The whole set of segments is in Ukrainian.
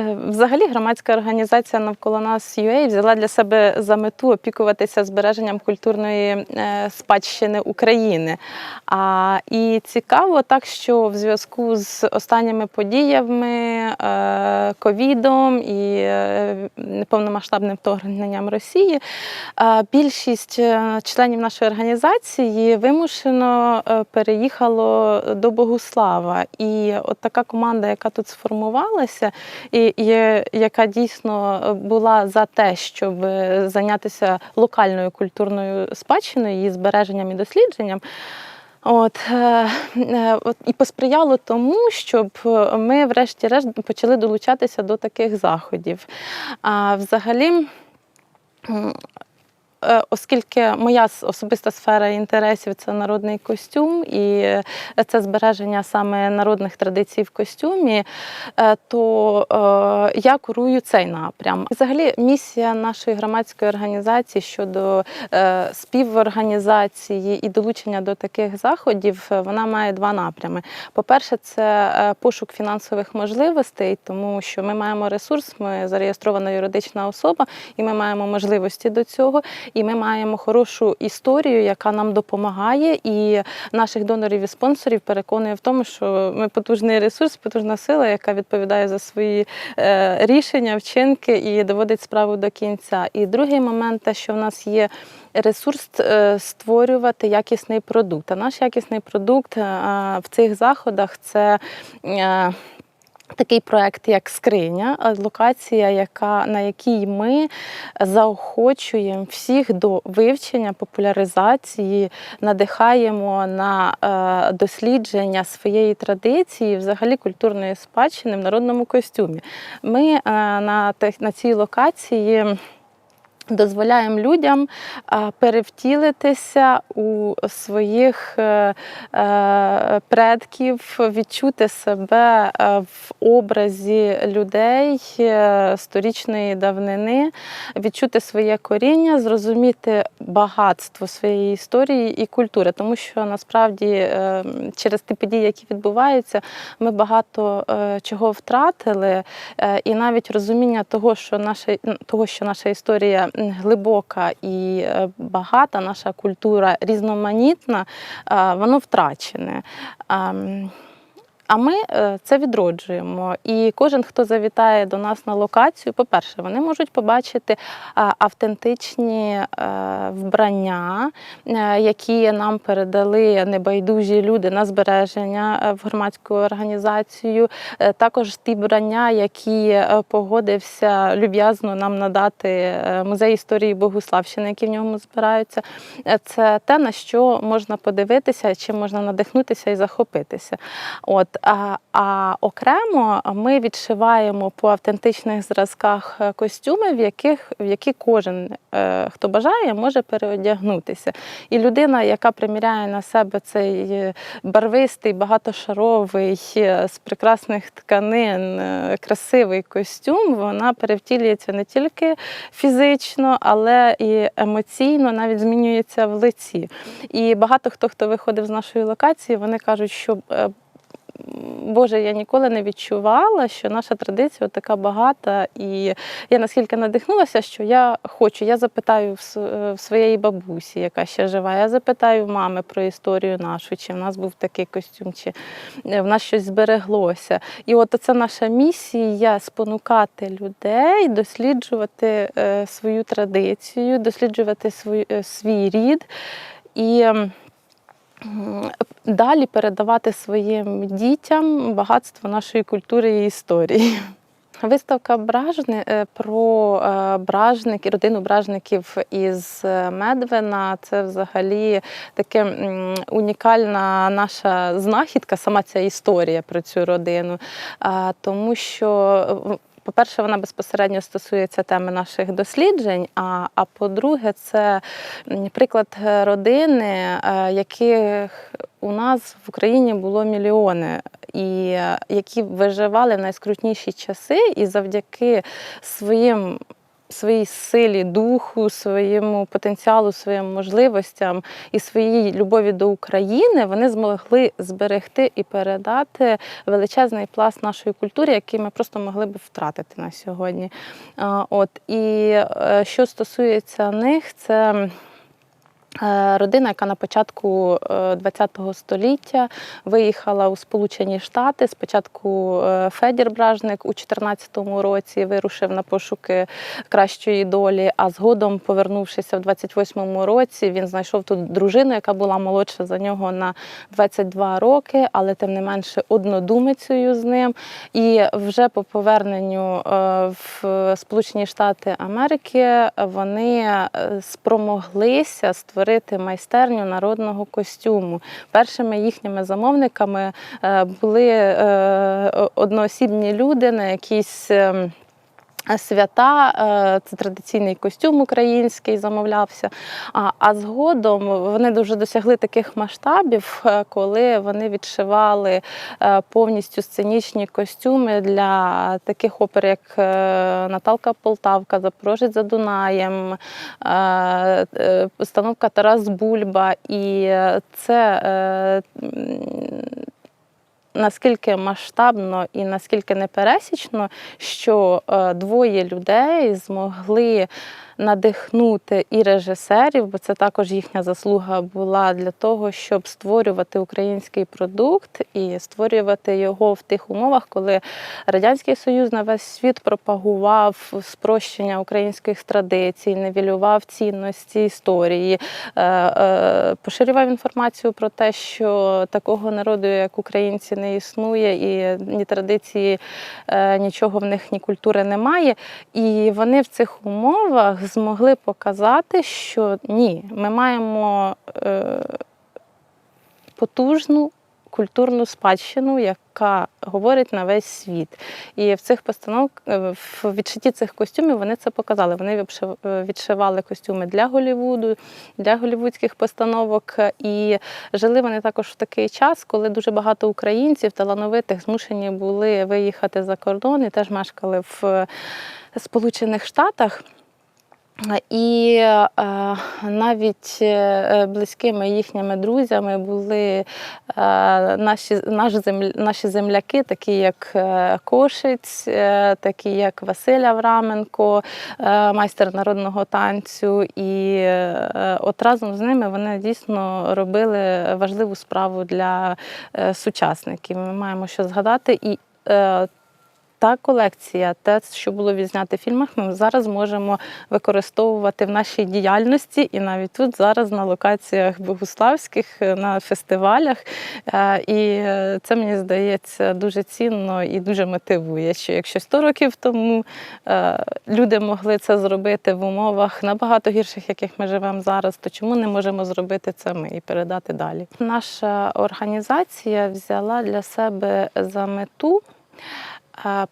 Е, Взагалі, громадська організація навколо нас UA взяла для себе за мету опікуватися збереженням культурної е, спадщини України. А, і цікаво так, що в зв'язку з останніми подіями, е, ковідом і е, повномасштабним вторгненням Росії, більшість членів нашої організації вимушено переїхало до Богуслава. І от така команда, яка тут сформувалася, і яка дійсно була за те, щоб е, зайнятися локальною культурною спадщиною, її збереженням і дослідженням. От, е, е, і посприяло тому, щоб ми, врешті-решт, почали долучатися до таких заходів. А взагалі. Е, Оскільки моя особиста сфера інтересів це народний костюм і е, це збереження саме народних традицій в костюмі, е, то я курую цей напрям. Взагалі, місія нашої громадської організації щодо співорганізації і долучення до таких заходів, вона має два напрями. По-перше, це пошук фінансових можливостей, тому що ми маємо ресурс, ми зареєстрована юридична особа, і ми маємо можливості до цього. І ми маємо хорошу історію, яка нам допомагає, і наших донорів і спонсорів переконує в тому, що ми потужний ресурс, потужна сила, яка відповідає за свої е, рішення, вчинки і доводить справу до кінця. І другий момент, те, що в нас є. Ресурс е, створювати якісний продукт. А наш якісний продукт е, в цих заходах це такий проект, як скриня, локація, яка, на якій ми заохочуємо всіх до вивчення, популяризації, надихаємо на е, дослідження своєї традиції, взагалі культурної спадщини в народному костюмі. Ми е, на, на цій локації. Дозволяємо людям перевтілитися у своїх е, е, предків, відчути себе е, в образі людей сторічної давнини, відчути своє коріння, зрозуміти багатство своєї історії і культури, тому що насправді через ті події, які відбуваються, ми багато чого втратили, і навіть розуміння того, що наша того, що наша історія глибока і е, багата, наша культура різноманітна, воно втрачене. А ми е, це відроджуємо. І кожен, хто завітає до нас на локацію, по-перше, вони можуть побачити автентичні е, вбрання, е, які нам передали небайдужі люди на збереження е, в громадську організацію. Е, Також ті вбрання, які е, погодився люб'язно нам надати е, музей історії Богуславщини, які в ньому збираються. Е, Це те, на що можна подивитися, чим можна надихнутися і захопитися. От, а, окремо ми відшиваємо по автентичних зразках е, костюми, в яких в які кожен, е, хто бажає, може переодягнутися. І людина, яка приміряє на себе цей е, барвистий, багатошаровий, з прекрасних тканин, красивий костюм, вона перевтілюється не тільки фізично, але і емоційно, навіть змінюється в лиці. І багато хто, хто виходив з нашої локації, вони кажуть, що Боже, я ніколи не відчувала, що наша традиція така багата, і я наскільки надихнулася, що я хочу. Я запитаю в своєї бабусі, яка ще жива. Я запитаю мами про історію нашу, чи в нас був такий костюм, чи е, в нас щось збереглося. І от це наша місія спонукати людей, досліджувати е, свою традицію, досліджувати е, свій рід. І далі передавати своїм дітям багатство нашої культури і історії. Виставка Бражни е, про е, бражник, родину бражників із е, Медвина. Це взагалі таке унікальна наша знахідка, сама ця історія про цю родину. Тому що по-перше, вона безпосередньо стосується теми наших досліджень. А, а по-друге, це приклад е, родини, е, яких у нас в Україні було мільйони, і е, які виживали в найскрутніші часи, і завдяки своїм своїй силі духу, своєму потенціалу, своїм можливостям і своїй любові до України вони змогли зберегти і передати величезний пласт нашої культури, який ми просто могли б втратити на сьогодні. От і е, що стосується них, це. Е, Родина, яка на початку ХХ століття виїхала у Сполучені Штати. Спочатку е, Федір Бражник у 14-му році вирушив на пошуки кращої долі, а згодом, повернувшися в 28-му році, він знайшов тут дружину, яка була молодша за нього на 22 роки, але тим не менше однодумицею з ним. І вже по поверненню е, в Сполучені Штати Америки вони е, спромоглися створити майстерню народного костюму. Першими їхніми замовниками е, були е, одноосібні люди на якісь. Ем, Свята, е, це традиційний костюм український замовлявся. А, згодом вони дуже досягли таких масштабів, е, коли вони відшивали е, повністю сценічні костюми для таких опер, як е, Наталка Полтавка, Запорожець за Дунаєм, е, е, постановка Тарас Бульба. І е, це е, наскільки масштабно і наскільки непересічно, що е, двоє людей змогли надихнути і режисерів, бо це також їхня заслуга була для того, щоб створювати український продукт і створювати його в тих умовах, коли Радянський Союз на весь світ пропагував спрощення українських традицій, невілював цінності історії, е, е, поширював інформацію про те, що такого народу, як українці, не існує, і ні традиції, е, нічого в них, ні культури немає. І вони в цих умовах змогли показати, що ні, ми маємо е, потужну культурну спадщину, яка говорить на весь світ. І в цих постановках, в відшитті цих костюмів вони це показали. Вони е, відшивали костюми для Голлівуду, для голлівудських постановок. І жили вони також в такий час, коли дуже багато українців талановитих змушені були виїхати за кордон і теж мешкали в е, Сполучених Штатах. І е, навіть е, близькими їхніми друзями були е, наші, наш земля, наші земляки, такі як е, Кошиць, е, такі як Василь Авраменко, е, майстер народного танцю. І е, от разом з ними вони дійсно робили важливу справу для е, сучасників. Ми маємо що згадати. І е, та колекція, те, що було відзнято в фільмах, ми зараз можемо використовувати в нашій діяльності і навіть тут зараз на локаціях богуславських, на фестивалях. Е, І е, це мені здається дуже цінно і дуже мотивує. Що якщо 100 років тому е, люди могли це зробити в умовах набагато гірших, яких ми живемо зараз, то чому не можемо зробити це ми і передати далі? Наша організація взяла для себе за мету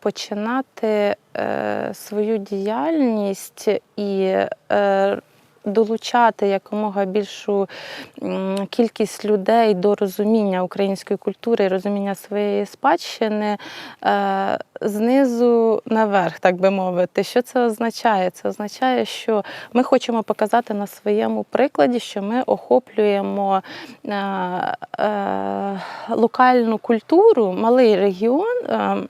починати е, свою діяльність і е, долучати якомога більшу кількість людей до розуміння української культури і розуміння своєї спадщини е, знизу наверх, так би мовити. Що це означає? Це означає, що ми хочемо показати на своєму прикладі, що ми охоплюємо локальну культуру, малий регіон.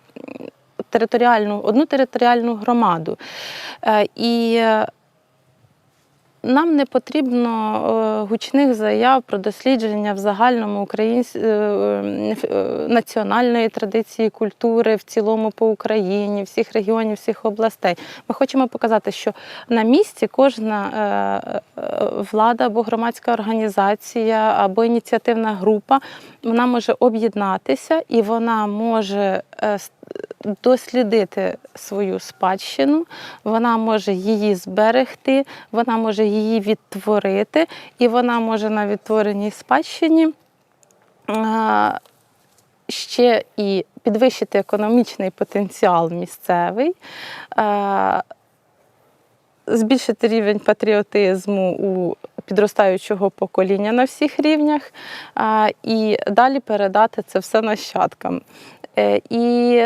Територіальну одну територіальну громаду. Е, І е, нам не потрібно е, гучних заяв про дослідження в загальному українсь... національної традиції культури в цілому по Україні, всіх регіонів, всіх областей. Ми хочемо показати, що на місці кожна влада або громадська організація або ініціативна група вона може об'єднатися і вона може дослідити свою спадщину, вона може її зберегти, вона може її відтворити, і вона може на відтвореній спадщині е, ще і підвищити економічний потенціал місцевий. е, Збільшити рівень патріотизму у підростаючого покоління на всіх рівнях, і далі передати це все нащадкам. Е, І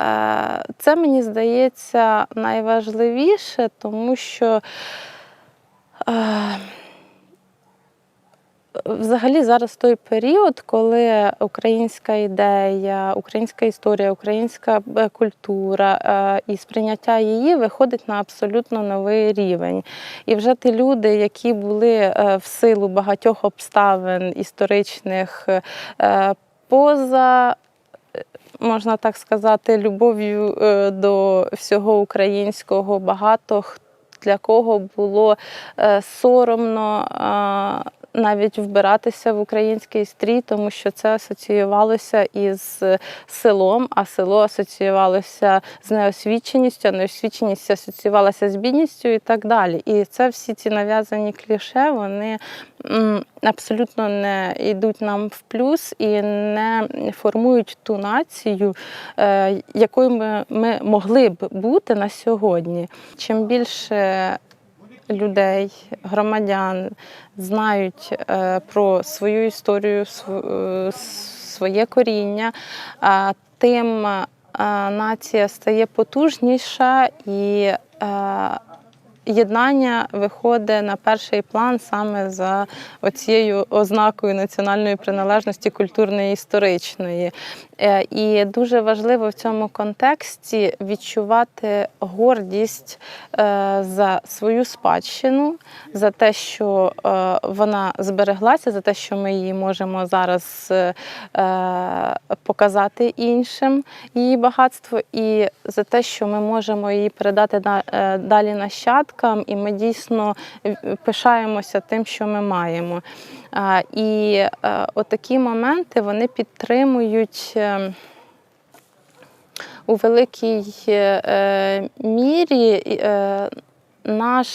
е, це мені здається найважливіше, тому що е, взагалі зараз той період, коли українська ідея, українська історія, українська е, культура е, і сприйняття її виходить на абсолютно новий рівень. І вже ті люди, які були е, в силу багатьох обставин історичних поза можна так сказати, любов'ю до всього українського. Багато для кого було соромно навіть вбиратися в український стрій, тому що це асоціювалося із селом, а село асоціювалося з неосвіченістю, а неосвіченість асоціювалася з бідністю і так далі. І це всі ці нав'язані кліше, вони абсолютно не йдуть нам в плюс і не формують ту націю, е, якою ми, ми могли б бути на сьогодні. Чим більше людей, громадян знають е, про свою історію, е, своє коріння, тим е, нація стає потужніша і єднання виходить на перший план саме за оцією ознакою національної приналежності культурної і історичної. Е, І дуже важливо в цьому контексті відчувати гордість е, за свою спадщину, за те, що е, вона збереглася, за те, що ми її можемо зараз показати іншим, її багатство, і за те, що ми можемо її передати на- е, нащадкам, і ми дійсно пишаємося тим, що ми маємо. І е, отакі моменти вони підтримують. е, У великій е, мірі наш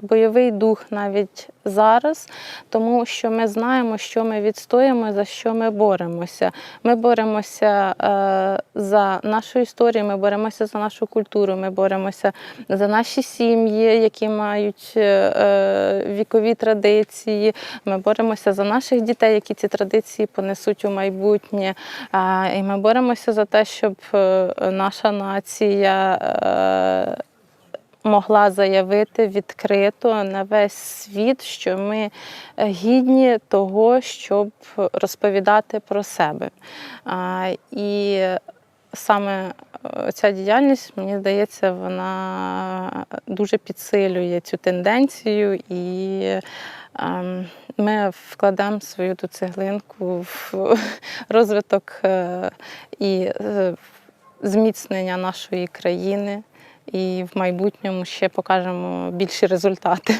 бойовий дух навіть зараз, тому що ми знаємо, що ми відстоїмо, за що ми боремося. Ми боремося е, за нашу історію, ми боремося за нашу культуру, ми боремося за наші сім'ї, які мають е, е, вікові традиції. Ми боремося за наших дітей, які ці традиції понесуть у майбутнє. І ми боремося за те, щоб наша нація. Могла заявити відкрито на весь світ, що ми е, гідні того, щоб розповідати про себе. І саме е, ця діяльність, мені здається, вона дуже підсилює цю тенденцію, і ем, ми вкладемо свою ту цеглинку в розвиток е, і зміцнення нашої країни. І в майбутньому ще покажемо більші результати.